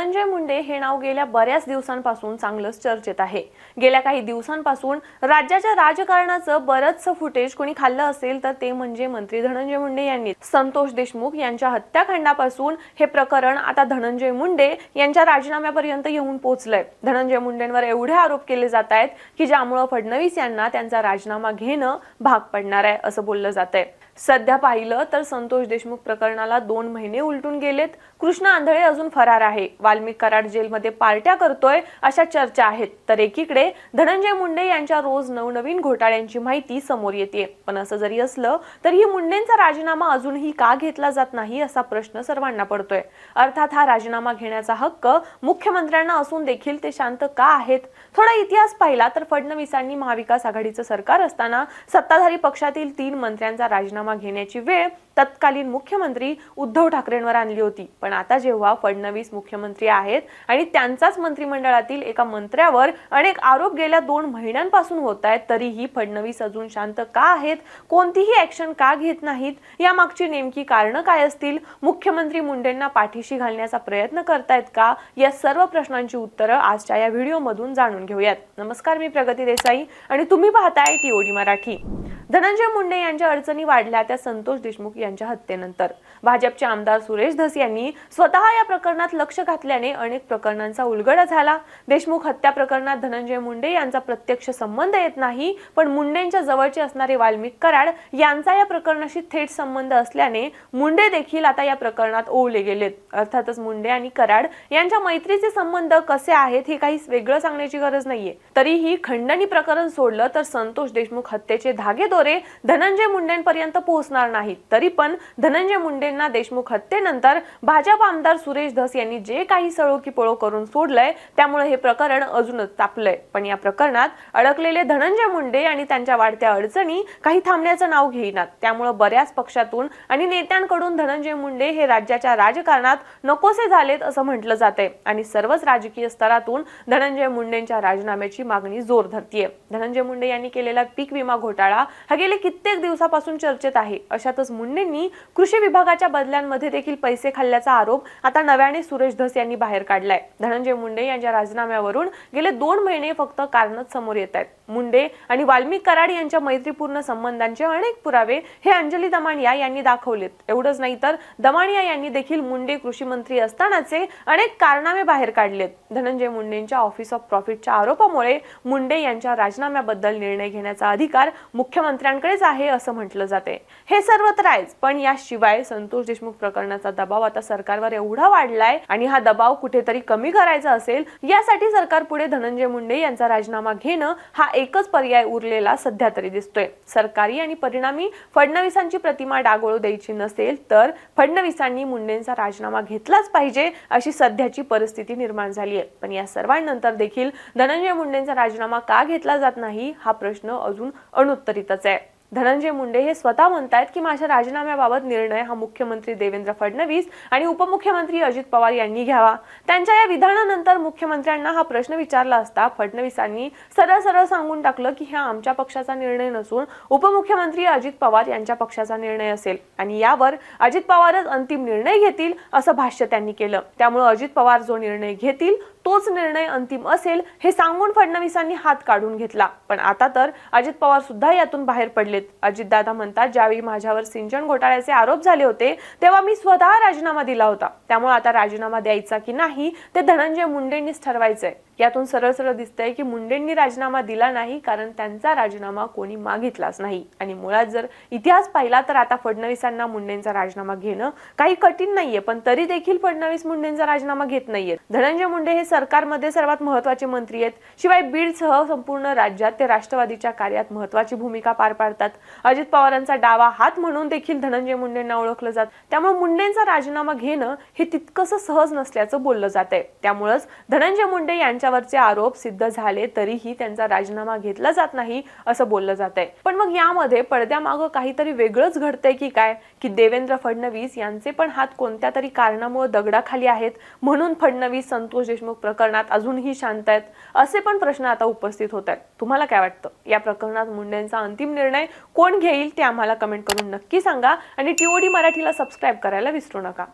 धनंजय मुंडे हे नाव गेल्या बऱ्याच दिवसांपासून चांगलंच चर्चेत आहे. गेल्या काही दिवसांपासून राज्याच्या राजकारणाचं बरंचसं फुटेज कोणी खाल्लं असेल तर ते म्हणजे मंत्री धनंजय मुंडे यांनी. संतोष देशमुख यांच्या हत्याकांडापासून हे प्रकरण आता धनंजय मुंडे यांच्या राजीनाम्यापर्यंत येऊन पोहोचलंय धनंजय मुंडेंवर एवढे आरोप केले जात आहेत की ज्यामुळं फडणवीस यांना त्यांचा राजीनामा घेणं भाग पडणार आहे असं बोललं जात आहे सध्या पाहिलं तर संतोष देशमुख प्रकरणाला दोन महिने उलटून गेलेत. कृष्ण आंधळे अजून फरार आहे. वाल्मिक कराड जेलमध्ये पार्ट्या करतोय अशा चर्चा आहेत. तर एकीकडे धनंजय मुंडे यांच्या रोज नवनवीन घोटाळ्यांची माहिती समोर येते पण असं जरी असलं तरीही मुंडेंचा राजीनामा अजूनही का घेतला जात नाही असा प्रश्न सर्वांना पडतोय. अर्थात हा राजीनामा घेण्याचा हक्क मुख्यमंत्र्यांना असून देखील ते शांत का आहेत? थोडा इतिहास पाहिला तर फडणवीसांनी महाविकास आघाडीचं सरकार असताना सत्ताधारी पक्षातील तीन मंत्र्यांचा राजीनामा घेण्याची वेळ तत्कालीन मुख्यमंत्री उद्धव ठाकरेंवर आणली होती. पण आता जेव्हा फडणवीस मुख्यमंत्री आहेत आणि त्यांचाच मंत्रिमंडळातील एका मंत्र्यावर अनेक आरोप गेल्या दोन महिन्यांपासून होत आहेत तरीही फडणवीस अजून शांत का आहेत? कोणतीही ऍक्शन का घेत नाहीत? यामागची नेमकी कारणं काय असतील? मुख्यमंत्री मुंडेंना पाठीशी घालण्याचा प्रयत्न करतायत का? या सर्व प्रश्नांची उत्तरं आजच्या या व्हिडिओमधून जाणून घेऊयात. नमस्कार मी प्रगती देसाई आणि तुम्ही पाहताय टीओडी मराठी. धनंजय मुंडे यांच्या अडचणी वाढल्या त्या संतोष देशमुख यांच्या हत्येनंतर. भाजपचे आमदार सुरेश धस यांनी स्वतः या प्रकरणात लक्ष घातल्याने अनेक प्रकरणांचा उलगडा झाला. देशमुख हत्या प्रकरणात धनंजय मुंडे यांचा प्रत्यक्ष संबंध येत नाही पण मुंडेंच्या जवळचे असणारे वाल्मिक कराड यांचा या प्रकरणाशी थेट संबंध असल्याने मुंडे देखील आता या प्रकरणात ओवले गेलेत. अर्थातच मुंडे आणि कराड यांच्या मैत्रीचे संबंध कसे आहेत हे काही वेगळं सांगण्याची गरज नाहीये. तरीही खंडणी प्रकरण सोडलं तर संतोष देशमुख हत्येचे धागेदोरे धनंजय मुंडेंपर्यंत पोहोचणार नाहीत. तरी पण धनंजय मुंडेंना देशमुख हत्येनंतर भाजप आमदार सुरेश धस यांनी जे काही सळोकी पळो करून सोडलंय त्यामुळे हे प्रकरण अजूनच तापलंय. पण या प्रकरणात अडकलेले धनंजय मुंडे आणि त्यांच्या वाढत्या अडचणी काही थांबण्याचं नाव घेईनात. त्यामुळे बऱ्याच पक्षातून आणि नेत्यांकडून धनंजय मुंडे हे राज्याच्या राजकारणात नकोसे झालेत असं म्हटलं जाते आणि सर्वच राजकीय स्तरातून धनंजय मुंडेंच्या राजीनाम्याची मागणी जोर धरतीये. धनंजय मुंडे यांनी केलेला पीक विमा घोटाळा हा गेले कित्येक दिवसापासून चर्चेत आहे. अशातच मुंडे मुंडेंनी कृषी विभागाच्या बदल्यांमध्ये देखील पैसे खाल्ल्याचा आरोप आता नव्याने सुरेश धस यांनी बाहेर काढलाय. धनंजय मुंडे यांच्या राजीनाम्यावरून गेले दोन महिने फक्त कारणच समोर येत आहेत. मुंडे आणि वाल्मिक कराड यांच्या मैत्रीपूर्ण संबंधांचे अनेक पुरावे हे अंजली दमानिया यांनी दाखवलेत. एवढंच नाही तर दमानिया यांनी देखील मुंडे कृषी मंत्री असतानाचे अनेक कारनामे बाहेर काढलेत. धनंजय मुंडेंच्या ऑफिस ऑफ प्रॉफिटच्या आरोपामुळे मुंडे यांच्या राजीनाम्याबद्दल निर्णय घेण्याचा अधिकार मुख्यमंत्र्यांकडेच आहे असं म्हटलं जाते. हे सर्व तर आहेच. पण याशिवाय संतोष देशमुख प्रकरणाचा दबाव आता सरकारवर एवढा वाढलाय आणि हा दबाव कुठेतरी कमी करायचा असेल यासाठी सरकार पुढे धनंजय मुंडे यांचा राजीनामा घेणं हा एकच पर्याय उरलेला सध्या तरी दिसतोय. सरकारी आणि परिणामी फडणवीसांची प्रतिमा डागोळू द्यायची नसेल तर फडणवीसांनी मुंडेंचा राजीनामा घेतलाच पाहिजे अशी सध्याची परिस्थिती निर्माण झाली आहे पण या सर्वांनंतर देखील धनंजय मुंडेंचा राजीनामा का घेतला जात नाही हा प्रश्न अजून अनुत्तरितच आहे. धनंजय मुंडे हे स्वतः म्हणतायत की माझ्या राजीनाम्याबाबत निर्णय हा मुख्यमंत्री देवेंद्र फडणवीस आणि उपमुख्यमंत्री अजित पवार यांनी घ्यावा. त्यांच्या या विधानानंतर मुख्यमंत्र्यांना हा प्रश्न विचारला असता फडणवीसांनी सरळ सरळ सांगून टाकलं की हा आमच्या पक्षाचा निर्णय नसून उपमुख्यमंत्री अजित पवार यांच्या पक्षाचा निर्णय असेल आणि यावर अजित पवारच अंतिम निर्णय घेतील असं भाष्य त्यांनी केलं. त्यामुळे अजित पवार जो निर्णय घेतील तोच निर्णय अंतिम असेल हे सांगून फडणवीसांनी हात काढून घेतला. पण आता तर अजित पवार सुद्धा यातून बाहेर पडलेत. अजितदादा म्हणतात ज्यावेळी माझ्यावर सिंचन घोटाळ्याचे आरोप झाले होते तेव्हा मी स्वतः राजीनामा दिला होता. त्यामुळे आता राजीनामा द्यायचा की नाही ते धनंजय मुंडेंनीच ठरवायचंय. यातून सरळ सरळ दिसतंय की मुंडेंनी राजीनामा दिला नाही कारण त्यांचा राजीनामा कोणी मागितलाच नाही. आणि मुळात जर इतिहास पाहिला तर आता फडणवीसांना मुंडेंचा राजीनामा घेणं काही कठीण नाहीये पण तरी देखील फडणवीस मुंडेंचा राजीनामा घेत नाहीयेत. धनंजय मुंडे हे सरकारमध्ये सर्वात महत्त्वाचे मंत्री आहेत. शिवाय बीडसह संपूर्ण राज्यात ते राष्ट्रवादीच्या कार्यात महत्वाची भूमिका पार पाडतात. अजित पवारांचा डावा हात म्हणून देखील धनंजय मुंडेंना ओळखलं जात. त्यामुळे मुंडेंचा राजीनामा घेणं हे तितकंसं सहज नसल्याचं बोललं जात आहे त्यामुळंच धनंजय मुंडे यांच्या त्यांच्यावरचे आरोप सिद्ध झाले तरीही त्यांचा राजीनामा घेतला जात नाही असं बोललं जात आहे पण मग यामध्ये पडद्यामागं काहीतरी वेगळंच घडतंय की काय? की देवेंद्र फडणवीस यांचे पण हात कोणत्या तरी कारणामुळे दगडाखाली आहेत? म्हणून फडणवीस संतोष देशमुख प्रकरणात अजूनही शांत आहेत? असे पण प्रश्न आता उपस्थित होत आहेत. तुम्हाला काय वाटतं? या प्रकरणात मुंडेंचा अंतिम निर्णय कोण घेईल ते आम्हाला कमेंट करून नक्की सांगा आणि टीओडी मराठीला सबस्क्राईब करायला विसरू नका.